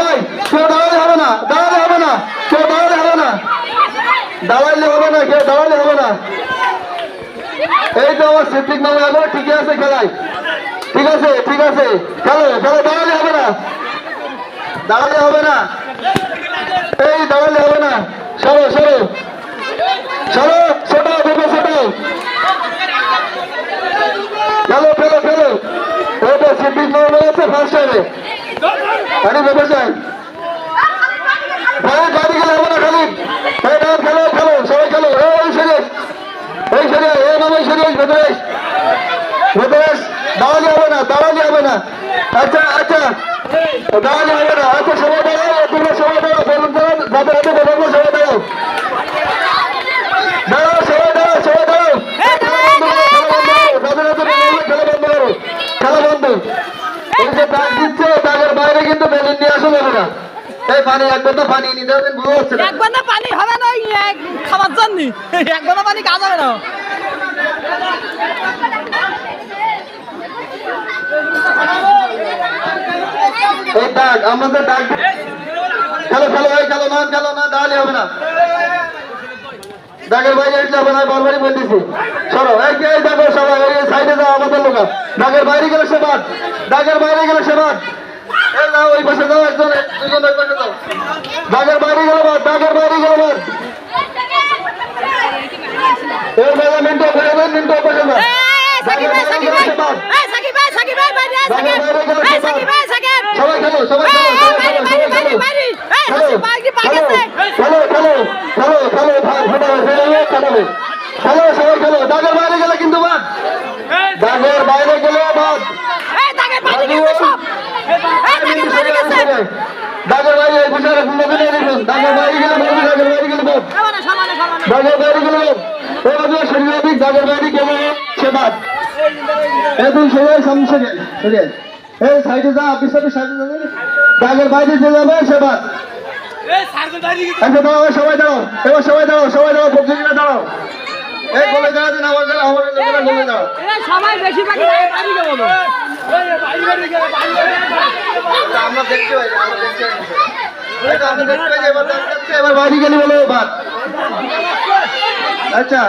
না, কেউ দাঁড়ালে হবে না। দাঁড়ালে হবে না। কেউ দাঁড়ালে হবে না। দাঁড়াইলে হবে না, কেউ দাঁড়ালে হবে না। এই তো আমার সিদ্দিক নামে আলো ঠিকই আছে খেলায়। ঠিক আছে ঠিক আছে। খেলো খেলো, দাঁড়ালে হবে না। দাঁড়ালে হবে না। এই দাঁড়ালে হবে না। সরো সরো। সরো ছোটাও দেবো ছোটাও খেলো খেলো খেলো। তো সিদ্দিক নামে আছে ফার্স্ট টাইমে আরে, বাবা ভাই গাড়ি গেলে হবে না খালি এই দাও খেলো খেলো সবাই খেলো এই সুরেশ এই সুরেশ এই বাবা সুরেশ ভেতরেশ ভেতরেশ দাঁড়ালে হবে না দাঁড়ালে হবে না আচ্ছা আচ্ছা। দাঁড়ালে হবে না আচ্ছা সবাই দাঁড়াও তোমরা সবাই দাঁড়াও বলুন তো যাদের হাতে বলব সবাই দাঁড়াও দাঁড়াও সবাই দাঁড়াও সবাই দাঁড়াও খেলা বন্ধ খেলা বন্ধ করো খেলা বন্ধ এই যে দাগ দিচ্ছে দাগের বাইরে কিন্তু বেলুন নিয়ে আসা যাবে না। এই পানি একবার তো পানি নিতে হবে বুঝতে পারছে না। এক বান্দা পানি হবে না এক খাবার জন্য এক বান্দা পানি কাজ হবে না। দাগের বাইরে সরো, এই কে দেখো সবাই, এই যাও, আমাদের লোক দাগের বাইরে গেলে সে বাদ। ডাকের বাইরে গেলে সে বাদ। ওই পাশে যাও, একজন দুজন ওই পাশে যাও দাগের বাইরে গেলে বাদ দাগের বাইরে গেলে বাদ এই মেলা মিন্টু ফেলে দেন মিন্টু ওই পাশে যাও সাকিব ভাই সাকিব ভাই এই সাকিব ভাই সাকিব ভাই বাইরে আয়, সাকিব এই সাকিব ভাই সাকিব সবাই খেলো সবাই এই, খেলো এই, সবাই বাইরে, খেলো বাইরে, সবাই বাইরে, খেলো বাইরে। এই, খেলো, সাকিব, বাইরে, বাইরে আছে। খেলো খেলো খেলো খেলো ভাই ফোটাবে খেলাবে খেলো সবাই খেলো দাগের বাইরে গেলে কিন্তু বাদ দাগের বাইরে গেলে বাদ দাগের বাইরে গেছে দাগের বাইরে গেছে দাগের বাইরে এই বিষয়ে ফোন করে দেখুন দাগের বাইরে গেলে দাগের বাইরে গেলে বাদ সমানে সমানে সমানে দাগের বাইরে গেলে বাদ এই আমাদের শরীরের দিক দাগের বাইরে গেলে সে বাদ এই সবাই সামনে সরে আয়, সরে আয়। এই সাইডে যা সাথে সাইডে যাবে দাগের বাইরে যে যাবে সে বাদ আচ্ছা দাঁড়াও সবাই দাঁড়াও এবার সবাই দাঁড়াও সবাই দাঁড়াও প্রতিযোগিতা দাঁড়াও। এই গোলে দাঁড়া দিন আমার গেলে আমার গেলে গোলে দাঁড়াও। এরা সবাই বেশি পাখি বাড়ি না আমরা দেখতে পাই আমরা পাই। এবার বাড়ি গেলে বলে বাদ। আচ্ছা।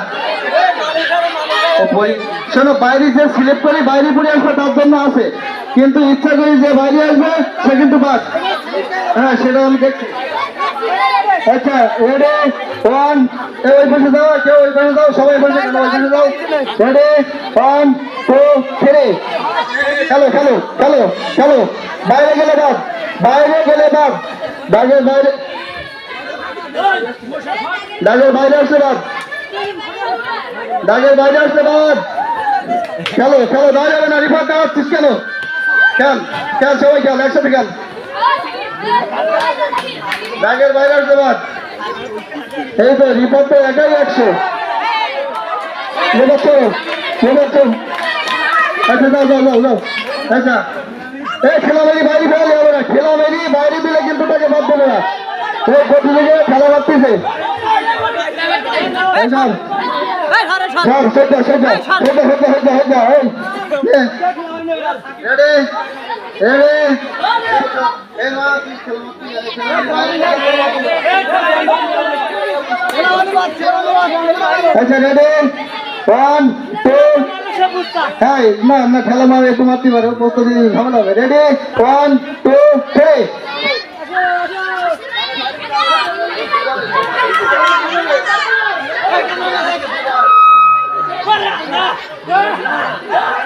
বই- শোনো বাইরে যে সিলেক্ট করি বাইরে পড়ে আসবে তার জন্য আছে। কিন্তু ইচ্ছা করি যে বাইরে আসবে সে কিন্তু বাদ। হ্যাঁ সেটা আমি দেখছি। আচ্ছা রেডি ওয়ান ওই পাশে যাও, কেউ ওই পাশে যাও, সবাই পাশে কেন ওই পাশে যাও। রেডি ওয়ান টু থ্রি খেলো খেলো খেলো খেলো। বাইরে গেলে বাদ, বাইরে গেলে বাদ। দাগের বাইরে দাগের বাইরে আসলে বাদ। দাগের বাইরে আসলে বাদ। খেলো খেলো দাঁড়িয়ে যাবে না। রিফার দেওয়াচ্ছিস কেন খেল খেল, সবাই খেল, একসাথে খেল। দাগের বাইরে আসলে বাদ। এই তো রিপোর্ট তো একাই একশো। রিপোর্ট তো রিপোর্ট তো আচ্ছা যাও যাও যাও যাও। আচ্ছা। এই খেলা মেরি বাইরে ফেলে হবে না। খেলা মেরি বাইরে দিলে কিন্তু তাকে বাদ দেবে না। এই প্রতিযোগিতা খেলা বাড়তেছে। এই সব এই ঘরে সব সব আচ্ছা হ্যাঁ না খেলা মারে একটু মারতে পারো প্রস্তুতি ঝামেলা হবে রেডি ওয়ান টু থ্রি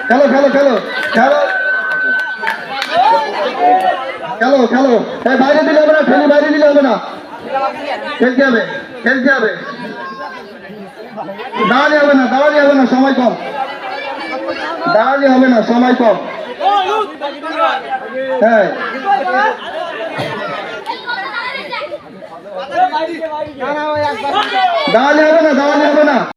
খেলো খেলো খেলো খেলো। খেলো খেলো। এই বাইরে দিলে হবে না খেলি বাইরে দিলে হবে না। খেলতে হবে খেলতে হবে। দাঁড়ালে হবে না, দাঁড়ালে হবে না, সময় কম। দাঁড়ালে হবে না, সময় কম। হ্যাঁ। দাঁড়ালে হবে না, দাঁড়ালে হবে না।